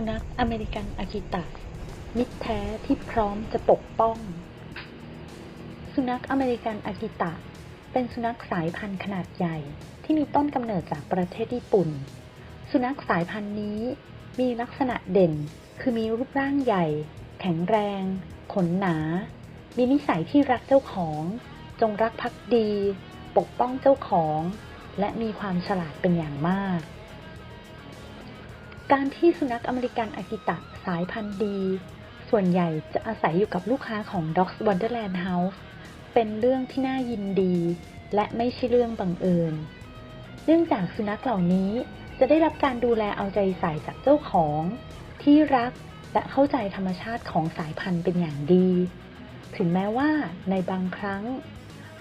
สุนัขอเมริกันอากิตะ มิตรแท้ที่พร้อมจะปกป้อง สุนัขอเมริกันอากิตะ เป็นสุนัขสายพันธุ์ขนาดใหญ่ที่มีต้นกำเนิดจากประเทศญี่ปุ่น สุนัขสายพันธุ์นี้มีลักษณะเด่นคือมีรูปร่างใหญ่ แข็งแรง ขนหนา มีนิสัยที่รักเจ้าของ จงรักภักดี ปกป้องเจ้าของ และมีความฉลาดเป็นอย่างมาก การที่สุนัขอเมริกันอากิตะสายพันธุ์ดี ส่วนใหญ่จะอาศัยอยู่กับลูกค้าของ Dogs Wonderland House เป็นเรื่องที่น่ายินดี และไม่ใช่เรื่องบังเอิญ เนื่องจากสุนัขเหล่านี้จะได้รับการดูแลเอาใจใส่จากเจ้าของ ที่รักและเข้าใจธรรมชาติของสายพันธุ์เป็นอย่างดี ถึงแม้ว่าในบางครั้ง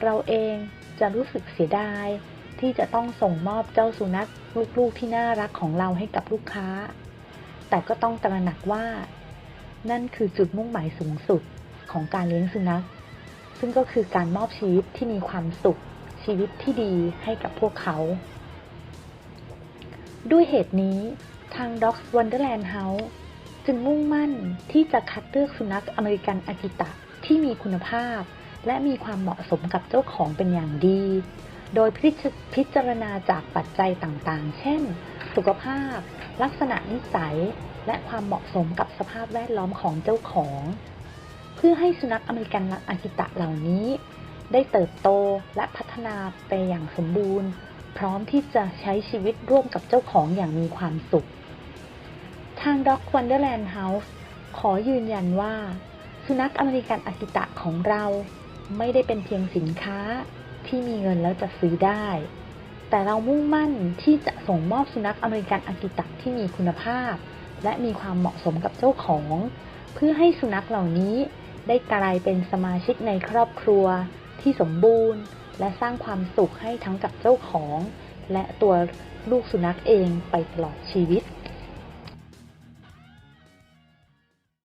เราเองจะรู้สึกเสียดาย ที่จะต้องส่งมอบเจ้าสุนัขลูกๆที่น่ารักของเราให้กับลูกค้า แต่ก็ต้องตระหนักว่า นั่นคือจุดมุ่งหมายสูงสุดของการเลี้ยงสุนัข ซึ่งก็คือการมอบชีวิตที่มีความสุข ชีวิตที่ดีให้กับพวกเขา ด้วยเหตุนี้ทาง Dogs Wonderland House จึงมุ่งมั่นที่จะคัดเลือกสุนัขอเมริกันอากิตะที่มีคุณภาพ และมีความเหมาะสมกับเจ้าของเป็นอย่างดี โดยพิจพิจารณาจากปัจจัยต่างๆ เช่น สุขภาพ ลักษณะนิสัย และความเหมาะสมกับสภาพแวดล้อมของเจ้าของ เพื่อให้สุนัขอเมริกันอากิตะเหล่านี้ ได้เติบโตและพัฒนาไปอย่างสมบูรณ์ พร้อมที่จะใช้ชีวิตร่วมกับเจ้าของอย่างมีความสุข ทาง Dog Wonderland House ขอยืนยันว่า สุนัขอเมริกันอากิตะของเราไม่ได้เป็นเพียงสินค้า ที่มีเงินแล้วจะซื้อได้ แต่เรามุ่งมั่นที่จะส่งมอบสุนัขอเมริกันอากิตะที่มีคุณภาพ และมีความเหมาะสมกับเจ้าของ เพื่อให้สุนัขเหล่านี้ได้กลายเป็นสมาชิกในครอบครัวที่สมบูรณ์ และสร้างความสุขให้ทั้งกับเจ้าของ และตัวลูกสุนัขเองไปตลอดชีวิต